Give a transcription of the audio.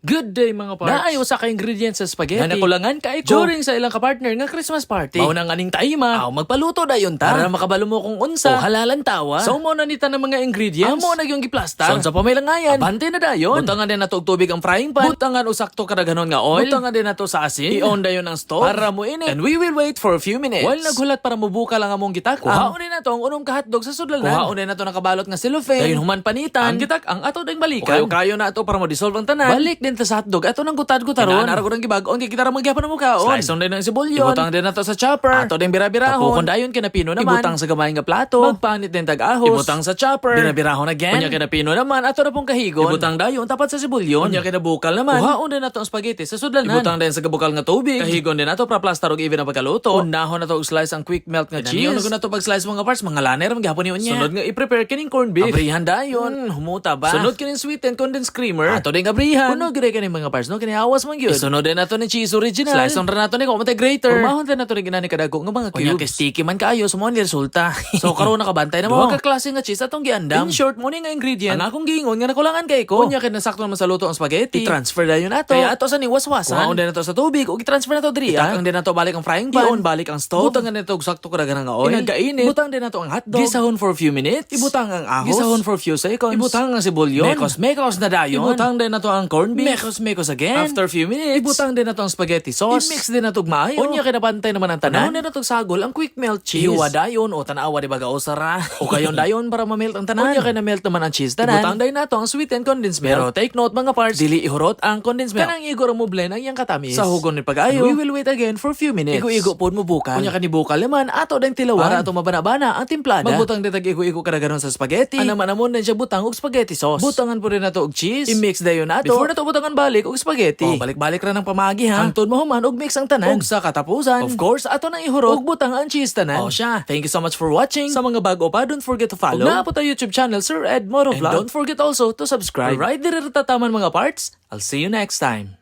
Good day mga parts. Naayo sa ka-ingredients sa spaghetti. Nga nakulangan kay ko. During sa ilang ka-partner nga Christmas party. Mao nang aning taima. Aw magpaluto da yun ta. Para makabalo mo kung unsa. O halalan tawa. So mo na nita ng mga ingredients. Amo na yung giplastar. So sa pamilangayan. Abante na dayon. Butangan din nato og tubig ang frying pan. Butangan usakto kada ganon nga oil. Butangan din nato sa asin. I-on dayon ang stove. Para mo init. And we will wait for a few minutes. While naghulat para mubuka lang among gitak. Kuhaon din nato ang unong ka-hotdog sa sudlanan. Kuhaon din nato nakabalot nga cellophane. Dayon human panitan. Ang gitak ang ato ding balikan. Kayo-kayo na ato para mo dissolve ang tanan. Balik ta sa hotdog. Ato nang gutad-gutaron. Kinaan ko nang gibag-on kay kita ra magyapon mo kaon. Slice on din ang sibulyon. Ibutang din nato sa chopper. Ato din birabirahon. Tapukon dayon kinapino naman. Ibutang sa gamay nga plato. Magpanit din tag-ahos. Ibutang sa chopper. Birabirahon again. Unya kinapino naman. Ato na pong kahigon. Ibutang dayon tapat sa sibulyon. Unya kinabukal naman. Kuhaon din nato ang spaghetti sa sudlanan. Ibutang din sa gabukal nga tubig. Kahigon din nato para plastar og even ang pagkaluto. Unahon nato og slice ang quick melt nga cheese. Unahon nato pag slice mga parts mga laner mga gihapon ni unya. Sunod nga i-prepare kining corned beef. Abrihan dayon. humuta ba? Sunod kining sweetened condensed creamer. Ato din abrihan. Kuno gire kining mga parts no kini awas man gyud. Isunod din nato ni cheese original. Slice on nato ni ko matay grater. Umahon din nato ni ginani kadago nga mga cubes. Unya kay sticky man kaayo sumo ni resulta. so karon nakabantay na mo. Duha ka klase nga cheese atong giandam. In short mo ni nga ingredient. Ang akong giingon nga nakulangan kay ko. Unya kay nasakto naman sa luto ang spaghetti. I-transfer dayon nato. Kaya ato sa ni waswasan. Kumaon din nato sa tubig ug i-transfer nato diri. Itakang din nato balik ang frying pan. Iyon balik ang stove. Butang nato og sakto kada nga oil. Inagainit. Butang din nato ang hotdog. Gisahon for few minutes. Ibutang ang ahos. Gisahon for few seconds. Ibutang ang sibulyon. Mekos mekos na dayon. Ibutang din nato ang corned beef. Mekos mekos again. After a few minutes. Ibutang din nato ang spaghetti sauce. I-mix din nato og maayo. Unya kay napantay naman ang tanan. Unya nato sagol ang quick melt cheese. Iwa dayon o tanawa di ba gaosara. o kayon dayon para ma-melt ang tanan. Unya kay na melt naman ang cheese tanan. Ibutang din nato ang sweetened condensed milk. Pero take note mga parts, dili ihurot ang condensed milk. Kanang igor mo blend ang iyang katamis. Sa hugon ni pag-ayo. We will wait again for a few minutes. Igo-igo pod mo bukal. Unya kani bukal naman ato dang tilawan. Para ato mabana-bana ang timplada. Magbutang din tag igo-igo kada ganon sa spaghetti. Ana man namon din siya butang og spaghetti sauce. Butangan po rin nato og cheese. I-mix dayon nato. Before nato butangan balik og spaghetti. Oh, balik-balik ra ng pamagi ha. Hangtod mo human og mix ang tanan. Og sa katapusan. Of course, ato nang ihurot og butang ang cheese tanan. Oh siya. Thank you so much for watching. Sa mga bago pa, don't forget to follow. Ug po tayo YouTube channel Sir Ed Moro Vlog. And don't forget also to subscribe. Alright, dire tataman mga parts. I'll see you next time.